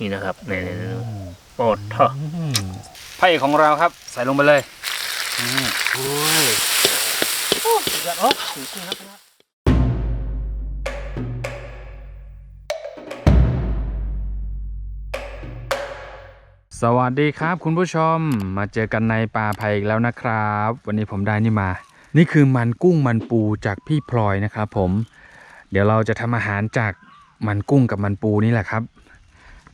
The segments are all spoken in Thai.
นี่นะครับนี่ๆๆโปรดเถอะไพ่ของเราครับ ใส่ลงไปเลยนี่โอ้ยโอ้สุดยอดโอ้สุดยอดครับสวัสดีครับคุณผู้ชมมาเจอกันในป่าไผ่อีกแล้วนะครับ วันนี้ผมได้นี่มา นี่คือมันกุ้งมันปูจากพี่พลอยนะครับผม เดี๋ยวเราจะทำอาหารจากมันกุ้งกับมันปูนี่แหละครับ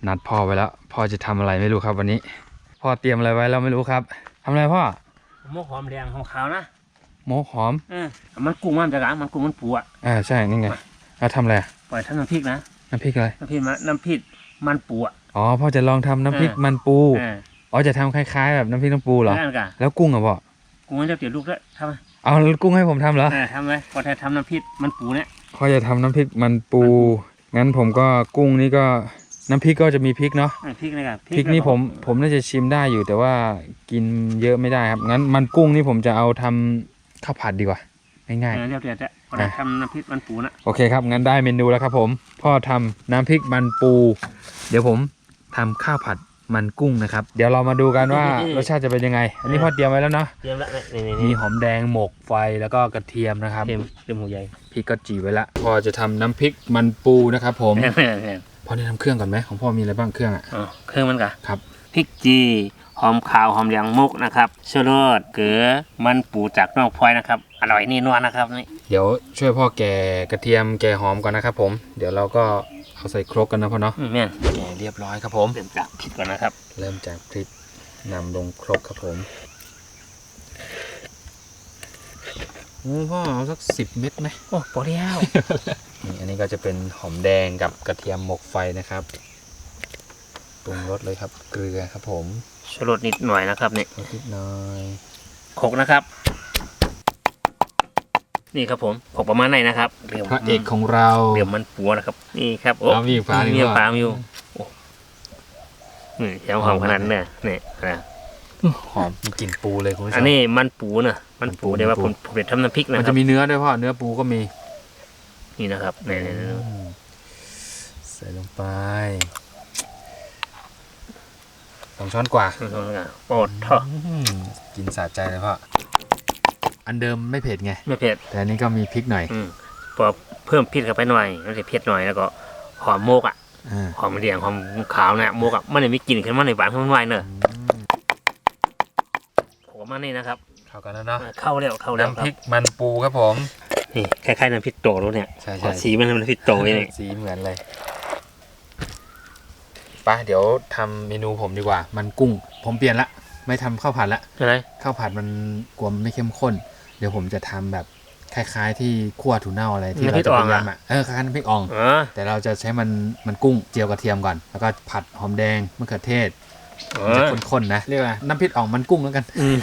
นัดพ่อไว้แล้ว พ่อจะทำอะไรไม่รู้ครับวันนี้ พ่อเตรียมอะไรไว้แล้วไม่รู้ครับทำอะไรพ่อหมกหอมแดงหอมขาวนะโมกหอมเออมันกุ้งมันจะกะมันกุ้งมันปูอะอ่าใช่นี่ไงแล้วทำอะไรอะปล่อยทำน้ำพริกนะน้ำพริกอะไรน้ำพริกมะน้ำพริกมันปูอะอ๋อพ่อจะลองทำน้ำพริกเออมันปูเอออ๋อจะทำคล้ายๆแบบน้ำพริกน้ำปูเหรอนั่นกะแล้วกุ้งอะพ่อกุ้งมันจะเปลี่ยนลูกแล้วทำไหมเอากุ้งให้ผมทำเหรอเออทำไหมพอจะทำน้ำพริกมันปูเนี่ยพ่อจะทำน้ำพริกมันปูงั้นผมก็กุ้งนี่ก็ น้ำพริกก็จะมีพริกเนาะเออพริกนี่กะพริกนี่ผมผมน่าจะชิมได้อยู่แต่ว่ากินเยอะไม่ได้ครับ งั้นมันกุ้งนี่ผมจะเอาทำข้าวผัดดีกว่าง่าย เออเรียบเรียบจะพอจะทำน้ำพริกมันปูนะๆ โอเคครับ งั้นได้เมนูแล้วครับผมพ่อทำน้ำพริกมันปู เดี๋ยวผมทำข้าวผัดมันกุ้งนะครับ เดี๋ยวเรามาดูกันว่ารสชาติจะเป็นยังไง อันนี้พ่อเตรียมไว้แล้วเนาะเตรียมละนี่นี่มีนี่หอมแดงหมกไฟแล้วก็กระเทียมนะครับเตรียมเตรียมหมูใหญ่พริกก็จีไว้ละพ่อจะทำน้ำพริกมันปูนะครับผม แม่แม่ พ่อแนะนำเครื่องก่อนไหมของพ่อมีอะไรบ้างเครื่องอะอ๋อเครื่องมันกะครับ พริกจีหอมขาวหอมเหลืองมุกนะครับชูรสเกลือมันปูจากน้องพลอยนะครับ อร่อยนี่นวลนะครับนี่เดี๋ยวช่วยพ่อแกะกระเทียมแกะหอมก่อนนะครับผม เดี๋ยวเราก็เอาใส่ครกกันนะพ่อเนาะอืมแม่นแกะเรียบร้อยครับผมเตรียมจากพริกก่อนนะครับ เริ่มจากพริกนำลงครกครับผมโอ้ พ่อเอาสักสิบเม็ดไหมโอ้ปอเดียวนี่อันนี้ก็จะเป็นหอมแดงกับกระเทียมหมกไฟนะครับปรุงรสเลยครับ เกลือครับผมชูรสนิดหน่อยนะครับนี่รสนิดหน่อยโขลกนะครับ นี่ครับผมโขลกประมาณไหนนะครับเรียมพระเอกของเราเรียมมันปูนะครับ นี่ครับโอ้เอามีปลาดีกว่ามีปลาอยู่โอ้นี่แถวหอมขนาดนั้นเนี่ยนี่นะ หอมมีกลิ่นปูเลยคุณผู้ชมอันนี้มันปูนะมันปูมันปูเดี๋ยวว่ามัผนมปูผมจะทำน้ำพริกนะมันครัจะบมีเนื้อด้วยพ่อเนื้อปูก็มีนี่นะครับนี่นี่นี่ใส่ลงไปสองช้อนกว่าโปรดเถอะกินสะใจเลยพ่ออันเดิมไม่เผ็ดไง ไม่เผ็ด แต่อันนี้ก็มีพริกหน่อยอืมพอเพิ่มพริกเข้าไปหน่อยมันจะเผ็ดหน่อยแล้วก็หอมโมกอะอ่าหอมเหลียงหอมขาวเนี่ยโมกอะมันจะมีกลิ่นขึ้นมาในหวานขึ้นมาหน่อยเนอะผม ว่านี่นะครับเข้ากันแล้วเนาะเข้าแล้วเข้าแล้วน้ำพริกมันปูครับผมนี่คล้ายๆน้ำพริกโตรู้เนี่ยใช่ใช่สีมันเป็นน้ำพริกโตนี่สีเหมือนเลยไปเดี๋ยวทำเมนูผมดีกว่า มันกุ้ง ผมเปลี่ยนละ ไม่ทำข้าวผัดละอะไรข้าวผัดมันกลัวมันไม่เข้มข้น เดี๋ยวผมจะทำแบบคล้าย ๆ ที่คั่วถั่วเน่าอะไรที่เราจะไปยำอะเออคล้ายๆน้ำพริกอ่องอ๋อแต่เราจะใช้มันมันกุ้งเจียวกระเทียมก่อน แล้วก็ผัดหอมแดงมะเขือเทศอ๋อมัน จะข้นๆนะเรียกว่าน้ำพริกอ่องมันกุ้งแล้วกันอืม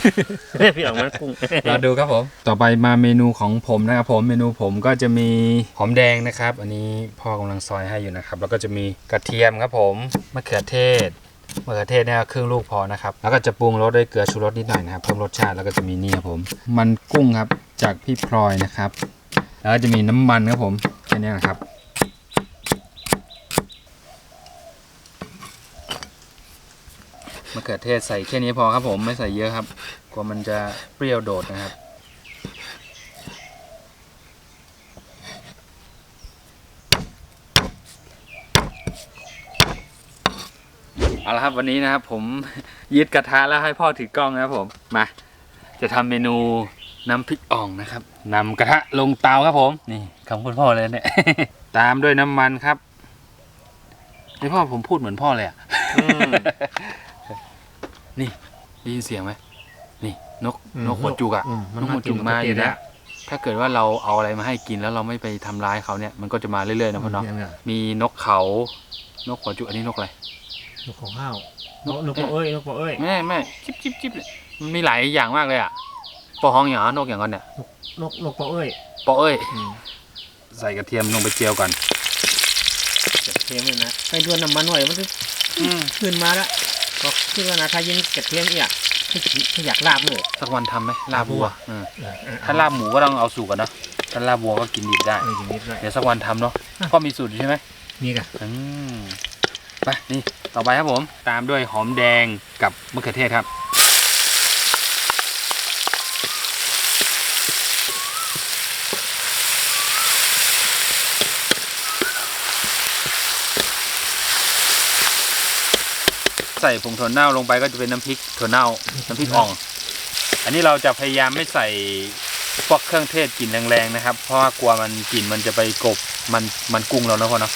พี่ออกมันกุ้งเราดูครับผม ต่อไปมาเมนูของผมนะครับผมเมนูผมก็จะมีหอมแดงนะครับ อันนี้พ่อกำลังซอยให้อยู่นะครับ แล้วก็จะมีกระเทียมครับผมมะเขือเทศมะเขือเทศเนี่ยครึ่งลูกพอนะครับ แล้วก็จะปรุงรสด้วยเกลือชูรสนิดหน่อยนะครับเพิ่มรสชาติแล้วก็จะมีนี่ครับผม มันกุ้งครับจากพี่พลอยนะครับ แล้วก็จะมีน้ำมันครับผมแค่นี้นะครับ มะเขือเทศใส่แค่นี้พอครับผมไม่ใส่เยอะครับกลัวมันจะเปรี้ยวโดดนะครับ เอาละครับวันนี้นะครับผมยึดกระทะแล้วให้พ่อถือกล้องนะครับผมมาจะทำเมนูน้ำพริกอ่องนะครับนำกระทะลงเตาครับผมนี่คำคุณพ่อเลยเนี่ยตามด้วยน้ำมันครับไอพ่อผมพูดเหมือนพ่อเลยอะอืม นี่ได้ยินเสียงไหมนี่นกอืมนกหัวจุกอะอืมมันนกหัวจุกมามากินอยู่ปกติแล้แล้วว ถ้าเกิดว่าเราเอาอะไรมาให้กินแล้วเราไม่ไปทำร้ายเขาเนี่ยมันก็จะมาเรื่อยๆนะพ่อเนาะมีนกเขา นกหัวจุกอันนี้นกอะไร นกของข้าวนกนกปลาเอ้ยนกปลาเอ้ยแม่แม่จิบจิบจิบเลยมันมีหลายอย่างมากเลยอะปอห้องอย่างนกอย่างนั้นเนี่ยนกนกปลาเอ้ยปอเอ้ยใส่กระเทียมลงไปเจียวก่อนกระเทียมเลยนะไปดวนน้ำมันหน่อยมันจะขึ้นมาแล้ว ก็คิดว่านะถ้ายิงกระเทียมอีกอะถ้าอยากลาบเลยสักวันทำไหมลาบวัวอืมถ้าถ้าลาบหมูก็ต้องเอาสุกกันเนาะถ้าลาบวัวก็กินดิบได้ เอออย่างนี้ด้วยเดี๋ยวสักวันทำเนาะพ่อมีสูตรอยู่ใช่ไหมนี่กันอืมไปนี่ต่อไปครับผม ตามด้วยหอมแดงกับมะเขือเทศครับ ใส่ผงถั่วเน่าลงไปก็จะเป็นน้ำพริกถั่วเน่า น้ำพริกอ่อง อันนี้เราจะพยายามไม่ใส่พวกเครื่องเทศกลิ่นแรงๆนะครับ เพราะว่ากลัวมันกลิ่นมันจะไปกลบมันมันกุ้งเรานะพ่อเนาะ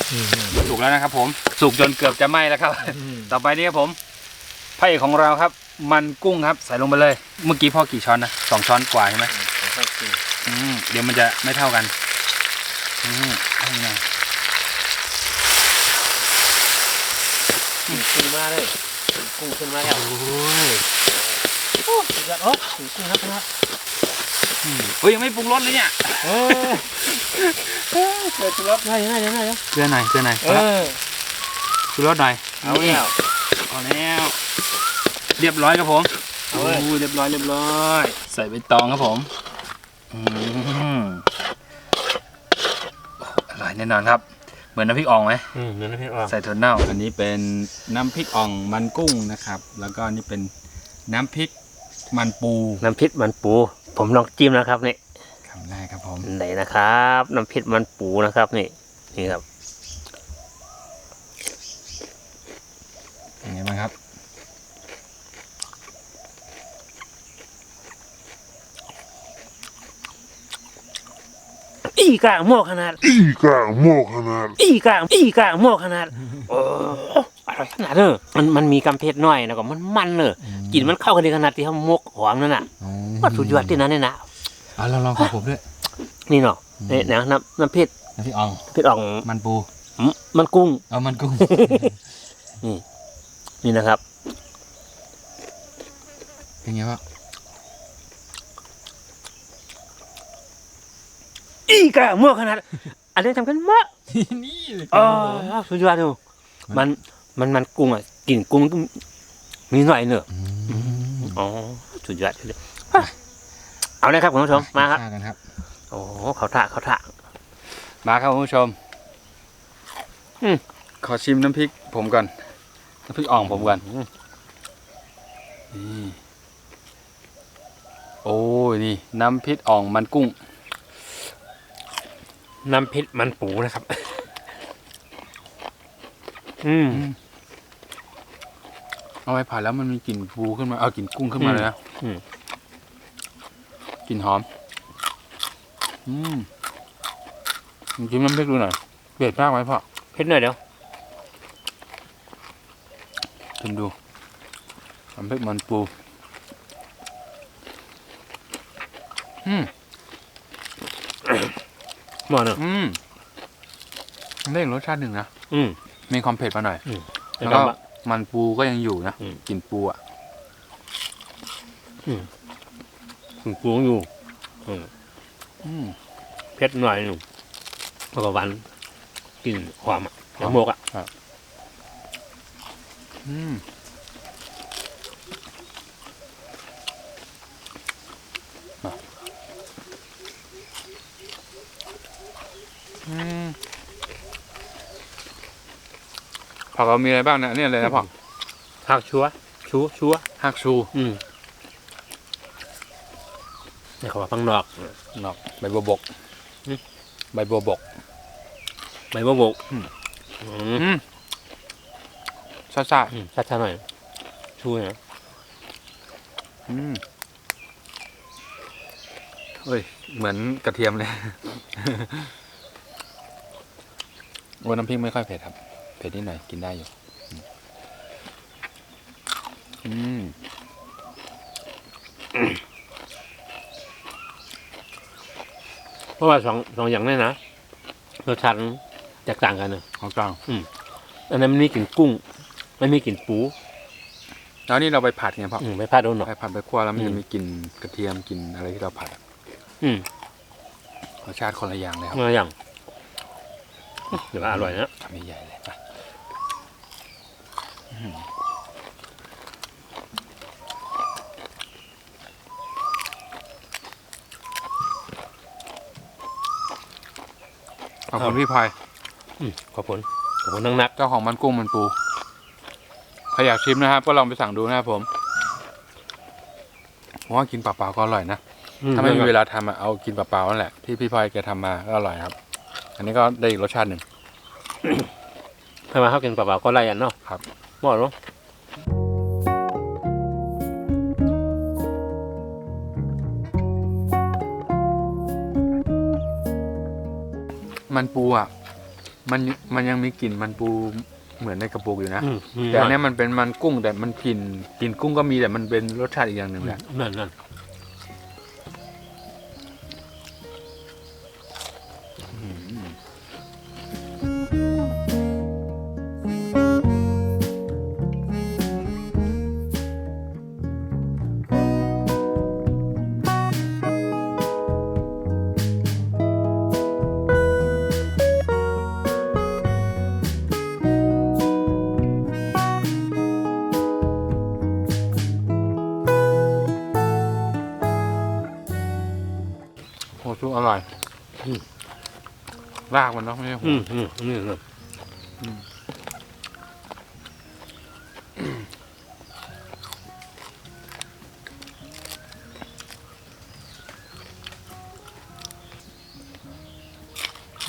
สุกแล้วนะครับ ผมสุกจนเกือบจะไหม้แล้วครับ ต่อไปนี่ครับผมพระเอกของเราครับ มันกุ้งครับ ใส่ลงไปเลย เมื่อกี้พ่อกี่ช้อนนะสองช้อนกว่าใช่ไหมอืมเดี๋ยวมันจะไม่เท่ากันอืมเอาไงกุ้งมาเลย กุ้งขึ้นมาแล้วโอ้ยโอ้สุดยอดโอ้กุ้งครับนะอืมเฮ้ยยังไม่ปรุงรสเลยเนี่ยเออเกลือชูรสได้ได้ได้ได้เกลือหน่อยเกลือหน่อยเออชูรสหน่อยเอาแล้วเอาแล้วเรียบร้อยครับผมเอาเลยโอ้เรียบร้อยเรียบร้อย ใส่ใบตองครับผมอร่อยแน่นอนครับ เหมือนน้ำพริกอ่องไหมอืมเนื้อน้ำพริกอ่อนใส่ถั่วเน่า อันนี้เป็นน้ำพริกอ่องมันกุ้งนะครับ แล้วก็นี่เป็นน้ำพริกมันปูน้ำพริกมันปู ผมลองจิ้มนะครับนี่คำแรกครับผมไหนนะครับ น้ำพริกมันปูนะครับนี่นี่ครับ เป็นไงบ้างครับ อีกลางหม้อขนาดอีกาโมกขนาด อีกลางอีกลางหม้อขนาดโอ้อร่อยขนาดเนอะมันมันมีกำเพชรหน่อยนะก็มันมันเนอะกลิ่นมันเข้ากันดีขนาดที่เขามกหอมนั่นน่ะว่าสุดยอดที่นั้นเนี่ยนะอะลองลองของผมด้วย นี่เนาะนี่นะน้ำน้ำพริกน้ำพริกอ่องพริกอ่องมันปูอืมมันกุ้งเอามันกุ้งนี่นะครับเป็นไงวะ อีกลางหม้อขนาด อันนี้ทำกันมากนี่อ๋อสุดยอดดูมัน มัน มันกุ้งอะกลิ่นกุ้งก็มีหน่อยเนอะอ๋อ สุดยอดเลยอะเอาเลยครับคุณผู้ชม มาครับข้กันครับ โอ้เขาท่าเขาท่ามาครับคุณผู้ชมอืม ขอชิมน้ำพริกผมก่อน น้ำพริกอ่องผมก่อนอืมนี่โอ้ยนี่ น้ำพริกอ่องมันกุ้ง น้ำพริกมันปูนะครับ อืม เอาไปผ่านแล้วมันมีกลิ่นปูขึ้นมา เอากลิ่นกุ้งขึ้นมาเลยนะอืม กลิ่นหอม อืมจิ้มน้ำพริกดูหน่อยเผ็ดมากไหมพ่อเผ็ดหน่อยเดี๋ยวชิมดูน้ำพริกมันปู อืม หมอเนอะอืมมันได้อีกรสชาติหนึ่งนะอืม มีความเผ็ดมาหน่อยแล้แล้ววก็ก็มันปูก็ยังอยู่นะอืม กลิ่นปูอะมันปูอยู่อืม เผ็ดหน่อยหนึ่งแล้วก็หวานกลิ่นหอมอะหอม น้ำมกอะอืมมาอืม ผักเรามีอะไรบ้างนะเนี่ยอะไรนะผักผักชัวชัวชัวฮักชู อืมนี่เขาว่าฟังนอก นอกใบบัวบกอืม ใบบัวบก ใบมะบกอืม อืมอืมซ่าซ่าอืมชัดๆหน่อยช่วยนะๆอืมเฮ้ย เหมือนกระเทียมเลยโอ้น้ำพริกไม่ค่อยเผ็ดครับเผ็ดนิดหน่อยกินได้อยู่ อืมเพราะว่าสองสองอย่างนี้นะรสชาติมันแตกต่างกันเนอะของกลางอันนั้นมันมีกลิ่นกุ้งไม่มีกลิ่นปูแล้วนี่เราไปผัดไงพ่ออืมไม่พลาดโดนหรอกไปผัดไปคั่วแล้วมันอืจะมมีกลิ่นกระเทียมกลิ่นอะไรที่เราผัดอะอืมรสชาติคนละอย่างเลยครับมาอย่างเดี๋ยวว่าอร่อยนะทำใหญ่ๆเลยไปอืม ขอบคุณพี่พายอืมขอบคุณ ขอบคุณนักนักเจ้าของมันกุ้งมันปูๆใครอยากชิมนะครับ ก็ลองไปสั่งดูนะครับผม ผมว่ากินเปล่าๆก็อร่อยนะ ถ้าไม่มีเวลาทำอะเอากินเปล่าๆนั่นแหละ ที่พี่พลอยแกทำมาก็อร่อยครับ อันนี้ก็ได้อีกรสชาติหนึ่งทำไมเขากินเปล่าๆก็ไล่อันเนาะครับ หมดเนาะมันปูอะ มันมันยังมีกลิ่นมันปูเหมือนในกระปุกอยู่นะ อืมแต่อันเนี้ยมันเป็นมันกุ้งแต่มันกลิ่นกลิ่นกุ้งก็มีแต่มันเป็นรสชาติอีกอย่างหนึ่งแหละ นั่นนั่น รากมันเนาะไม่ใช่หัอืวมอืมนี่นี่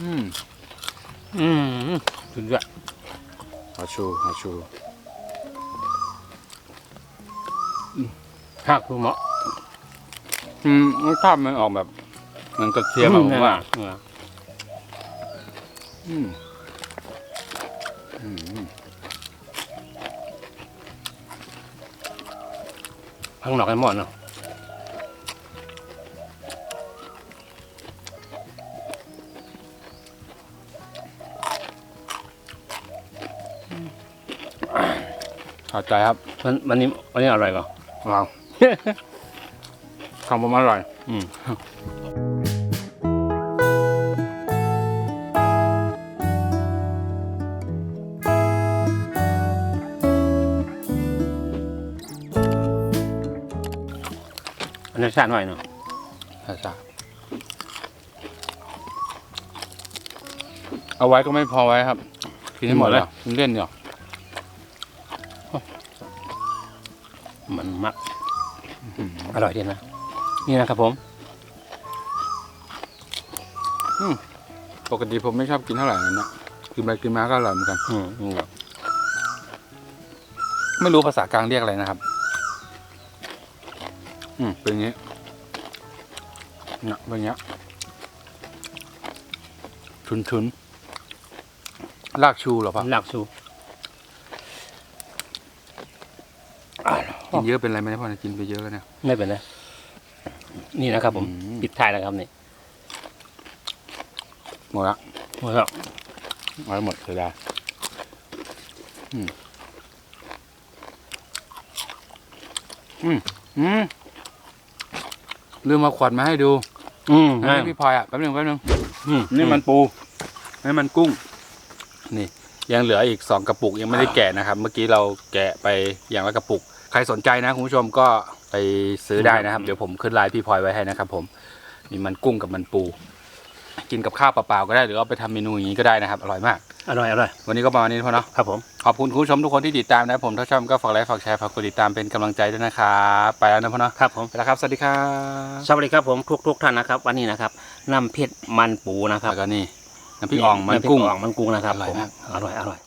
อืมอืมสุดยอดฮาชูฮาชูหักคือเหมาะอืมรสชาติมันออกแบบเหมันกระเทียมอะผมว่าอืม อืมอืมข้างนอกไอ้หมดเนาะขอบใจครับมันวันนี้วันนี้อร่อยกว่าว้าวของผมอร่อย อืม อันนี้ชาติหน่อยเนาะใช่ใช่เอาไว้ก็ไม่พอไว้ครับ กินให้หมดเลยกินเล่นเดี๋ยวมันมัก อร่อยดีนะ นี่นะครับผมปกติผมไม่ชอบกินเท่าไหร่นั่นนะกินไปกินมาก็อร่อยเหมือนกันอืมนี่ครับไม่รู้ภาษากลางเรียกอะไรนะครับ อืมเป็นอย่างนี้เนี่ยเป็นอย่างนี้ชุนชุนๆลากชูเหรอพ่อหลักสูกินเยอะเป็นไรไหมพ่อเนี่ยกินไปเยอะแล้วเนี่ย ไม่เป็นไรนี่นะครับผม อืม ปิดท้ายแล้วครับนี่หมดละหมดแล้วเอาไว้หมดเสียดายอืมอืมอืม ลืมมาขวดมาให้ดูอืมให้พี่พลอยอะแป๊บหนึงแป๊บหนึงอืมนี่มันปู นี่มันกุ้ง นี่ ยังเหลืออีกสองกระปุกยังไม่ได้แกะนะครับ เมื่อกี้เราแกะไปอย่างละกระปุก ใครสนใจนะคุณผู้ชมก็ไปซื้อได้นะครับ เดี๋ยวผมขึ้นไลน์พี่พลอยไว้ให้นะครับ ผม มีมันกุ้งกับมันปู กินกับข้าวเปล่าๆก็ได้หรือเอาไปทำเมนูอย่างนี้ก็ได้นะครับ อร่อยมาก อร่อยอร่อยวันนี้ก็ประมาณนี้พอเนาะครับผม ขอบคุณคุณผู้ชมทุกคนที่ติดตามนะครับผมถ้าชอบก็ฝากไลค์ฝากแชร์ฝากกดติดตามเป็นกำลังใจด้วยนะครับไปแล้วนะพ่อเนาะครับผม ไปแล้วครับสวัสดีครับสวัสดีครับผมทุกทุกท่านนะครับ วันนี้นะครับน้ำเพชรมันปูนะครับแล้วก็นี่น้ำพริกอ่องมันกุ้งำพริอ่องมันกุ้งนะครับอร่อยผมมาก อร่อยอร่อย